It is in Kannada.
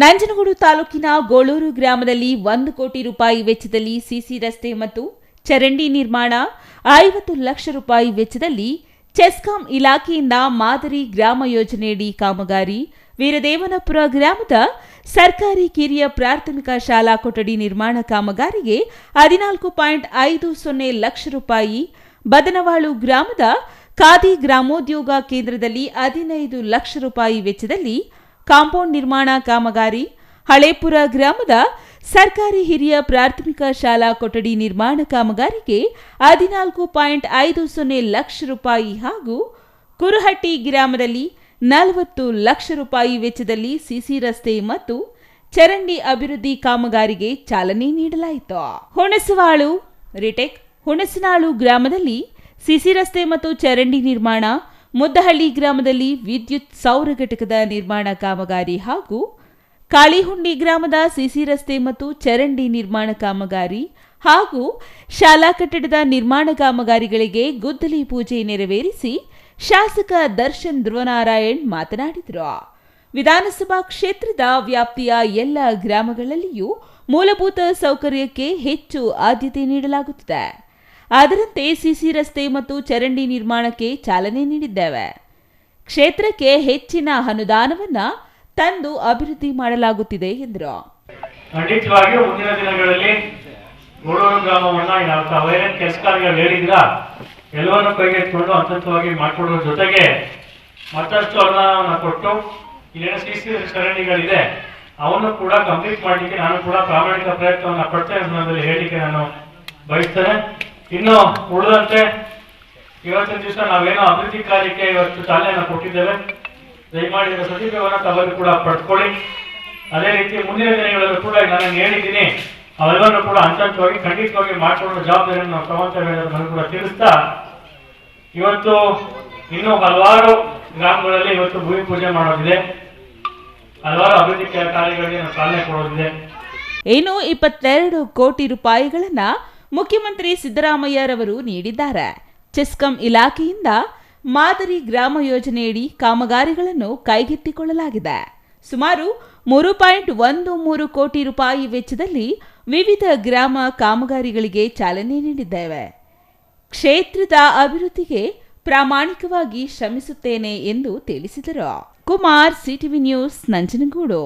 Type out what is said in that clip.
ನಂಜನಗೂಡು ತಾಲೂಕಿನ ಗೋಳೂರು ಗ್ರಾಮದಲ್ಲಿ ಒಂದು ಕೋಟಿ ರೂಪಾಯಿ ವೆಚ್ಚದಲ್ಲಿ ಸಿಸಿ ರಸ್ತೆ ಮತ್ತು ಚರಂಡಿ ನಿರ್ಮಾಣ, ಐವತ್ತು ಲಕ್ಷ ರೂಪಾಯಿ ವೆಚ್ಚದಲ್ಲಿ ಚೆಸ್ಕಾಂ ಇಲಾಖೆಯಿಂದ ಮಾದರಿ ಗ್ರಾಮ ಯೋಜನೆಯಡಿ ಕಾಮಗಾರಿ. ವೀರದೇವನಪುರ ಗ್ರಾಮದ ಸರ್ಕಾರಿ ಕಿರಿಯ ಪ್ರಾಥಮಿಕ ಶಾಲಾ ಕೊಠಡಿ ನಿರ್ಮಾಣ ಕಾಮಗಾರಿಗೆ ಹದಿನಾಲ್ಕು ಪಾಯಿಂಟ್ ಐದು ಸೊನ್ನೆ ಲಕ್ಷ ರೂಪಾಯಿ. ಬದನವಾಳು ಗ್ರಾಮದ ಖಾದಿ ಗ್ರಾಮೋದ್ಯೋಗ ಕೇಂದ್ರದಲ್ಲಿ ಹದಿನೈದು ಲಕ್ಷ ರೂಪಾಯಿ ವೆಚ್ಚದಲ್ಲಿ ಕಾಂಪೌಂಡ್ ನಿರ್ಮಾಣ ಕಾಮಗಾರಿ. ಹಳೇಪುರ ಗ್ರಾಮದ ಸರ್ಕಾರಿ ಹಿರಿಯ ಪ್ರಾಥಮಿಕ ಶಾಲಾ ಕೊಠಡಿ ನಿರ್ಮಾಣ ಕಾಮಗಾರಿಗೆ ಹದಿನಾಲ್ಕು ಪಾಯಿಂಟ್ ಐದು ಸೊನ್ನೆ ಲಕ್ಷ ರೂಪಾಯಿ ಹಾಗೂ ಕುರುಹಟ್ಟಿ ಗ್ರಾಮದಲ್ಲಿ ನಲವತ್ತು ಲಕ್ಷ ರೂಪಾಯಿ ವೆಚ್ಚದಲ್ಲಿ ಸಿಸಿ ರಸ್ತೆ ಮತ್ತು ಚರಂಡಿ ಅಭಿವೃದ್ಧಿ ಕಾಮಗಾರಿಗೆ ಚಾಲನೆ ನೀಡಲಾಯಿತು. ಹುಣಸವಾಳು, ರಿಟೆಕ್, ಹುಣಸನಾಳು ಗ್ರಾಮದಲ್ಲಿ ಸಿಸಿ ರಸ್ತೆ ಮತ್ತು ಚರಂಡಿ ನಿರ್ಮಾಣ ಮುದ್ದಹಳ್ಳಿ ಗ್ರಾಮದಲ್ಲಿ ವಿದ್ಯುತ್ ಸೌರ ಘಟಕದ ನಿರ್ಮಾಣ ಕಾಮಗಾರಿ ಹಾಗೂ ಕಾಳಿಹುಂಡಿ ಗ್ರಾಮದ ಸಿಸಿ ರಸ್ತೆ ಮತ್ತು ಚರಂಡಿ ನಿರ್ಮಾಣ ಕಾಮಗಾರಿ ಹಾಗೂ ಶಾಲಾ ಕಟ್ಟಡದ ನಿರ್ಮಾಣ ಕಾಮಗಾರಿಗಳಿಗೆ ಗುದ್ದಲಿ ಪೂಜೆ ನೆರವೇರಿಸಿ ಶಾಸಕ ದರ್ಶನ್ ಧ್ರುವನಾರಾಯಣ್ ಮಾತನಾಡಿದರು. ವಿಧಾನಸಭಾ ಕ್ಷೇತ್ರದ ವ್ಯಾಪ್ತಿಯ ಎಲ್ಲ ಗ್ರಾಮಗಳಲ್ಲಿಯೂ ಮೂಲಭೂತ ಸೌಕರ್ಯಕ್ಕೆ ಹೆಚ್ಚು ಆದ್ಯತೆ ನೀಡಲಾಗುತ್ತಿದೆ. ಅದರಂತೆ ಸಿಸಿ ರಸ್ತೆ ಮತ್ತು ಚರಂಡಿ ನಿರ್ಮಾಣಕ್ಕೆ ಚಾಲನೆ ನೀಡಿದ್ದೇವೆ. ಕ್ಷೇತ್ರಕ್ಕೆ ಹೆಚ್ಚಿನ ಅನುದಾನವನ್ನ ತಂದು ಅಭಿವೃದ್ಧಿ ಮಾಡಲಾಗುತ್ತಿದೆ ಎಂದರು. ಖಂಡಿತವಾಗಿಯೂ ಮುಂದಿನ ದಿನಗಳಲ್ಲಿ ಗೋಡೂರು ಗ್ರಾಮವನ್ನ ತಾವೇನೇನು ಕೆಲಸ ಕಾರ್ಯಗಳು ಹೇಳಿದ್ರ ಎಲ್ಲವನ್ನು ಕೈಗೆತ್ತಿಕೊಂಡು ಹಂತವಾಗಿ ಜೊತೆಗೆ ಮತ್ತಷ್ಟು ಅನುದಾನವನ್ನು ಕೊಟ್ಟು ಇಲ್ಲಿನ ಸಿ ಸಿ ಸರಣಿಗಳಿದೆ ಅವನ್ನು ಕೂಡ ಕಂಪ್ಲೀಟ್ ಮಾಡಲಿಕ್ಕೆ ನಾನು ಕೂಡ ಪ್ರಾಮಾಣಿಕ ಪ್ರಯತ್ನವನ್ನು ಪಡ್ತೇನೆ ಅನ್ನೋದ್ರಲ್ಲಿ ಹೇಳಿಕೆ ನಾನು ಬಯಸ್ತೇನೆ. ಇನ್ನು ಉಳಿದಂತೆ ಇವತ್ತಿನ ದಿವಸ ನಾವೇನೋ ಅಭಿವೃದ್ಧಿ ಕಾರ್ಯಕ್ಕೆ ಇವತ್ತು ಚಾಲನೆಯನ್ನು ಕೊಟ್ಟಿದ್ದೇವೆ. ದಯಮಾಡಿ ಸದುಪಯೋಗವನ್ನು ತಾವೆಲ್ಲರೂ ಕೂಡ ಪಡ್ಕೊಳ್ಳಿ. ಅದೇ ರೀತಿ ಮುಂದಿನ ದಿನಗಳಲ್ಲೂ ಕೂಡ ನಾನು ಹೇಳಿದ್ದೀನಿ ಅವೆಲ್ಲರೂ ಕೂಡ ಹಂತವಾಗಿ ಖಂಡಿತವಾಗಿ ಮಾಡಿಕೊಳ್ಳುವ ಜವಾಬ್ದಾರಿಯನ್ನು ನಾವು ಕೂಡ ತಿಳಿಸ್ತಾ, ಇವತ್ತು ಇನ್ನೂ ಹಲವಾರು ಗ್ರಾಮಗಳಲ್ಲಿ ಇವತ್ತು ಭೂಮಿ ಪೂಜೆ ಮಾಡೋದಿದೆ. ಹಲವಾರು ಅಭಿವೃದ್ಧಿ ಕಾರ್ಯಗಳಿಗೆ ನಾವು ಚಾಲನೆ ಕೊಡೋದಿದೆ. ಏನು ಇಪ್ಪತ್ತೆರಡು ಕೋಟಿ ಸುಪಾಯಿಗಳನ್ನ ಮುಖ್ಯಮಂತ್ರಿ ಸಿದ್ದರಾಮಯ್ಯರವರು ನೀಡಿದ್ದಾರೆ. ಚೆಸ್ಕಾಂ ಇಲಾಖೆಯಿಂದ ಮಾದರಿ ಗ್ರಾಮ ಯೋಜನೆಯಡಿ ಕಾಮಗಾರಿಗಳನ್ನು ಕೈಗೆತ್ತಿಕೊಳ್ಳಲಾಗಿದೆ. ಸುಮಾರು ಮೂರು ಪಾಯಿಂಟ್ ಒಂದು ಮೂರು ಕೋಟಿ ರೂಪಾಯಿ ವೆಚ್ಚದಲ್ಲಿ ವಿವಿಧ ಗ್ರಾಮ ಕಾಮಗಾರಿಗಳಿಗೆ ಚಾಲನೆ ನೀಡಿದ್ದೇವೆ. ಕ್ಷೇತ್ರದ ಅಭಿವೃದ್ಧಿಗೆ ಪ್ರಾಮಾಣಿಕವಾಗಿ ಶ್ರಮಿಸುತ್ತೇನೆ ಎಂದು ತಿಳಿಸಿದರು. Kumar, CTV news, Nanjangud.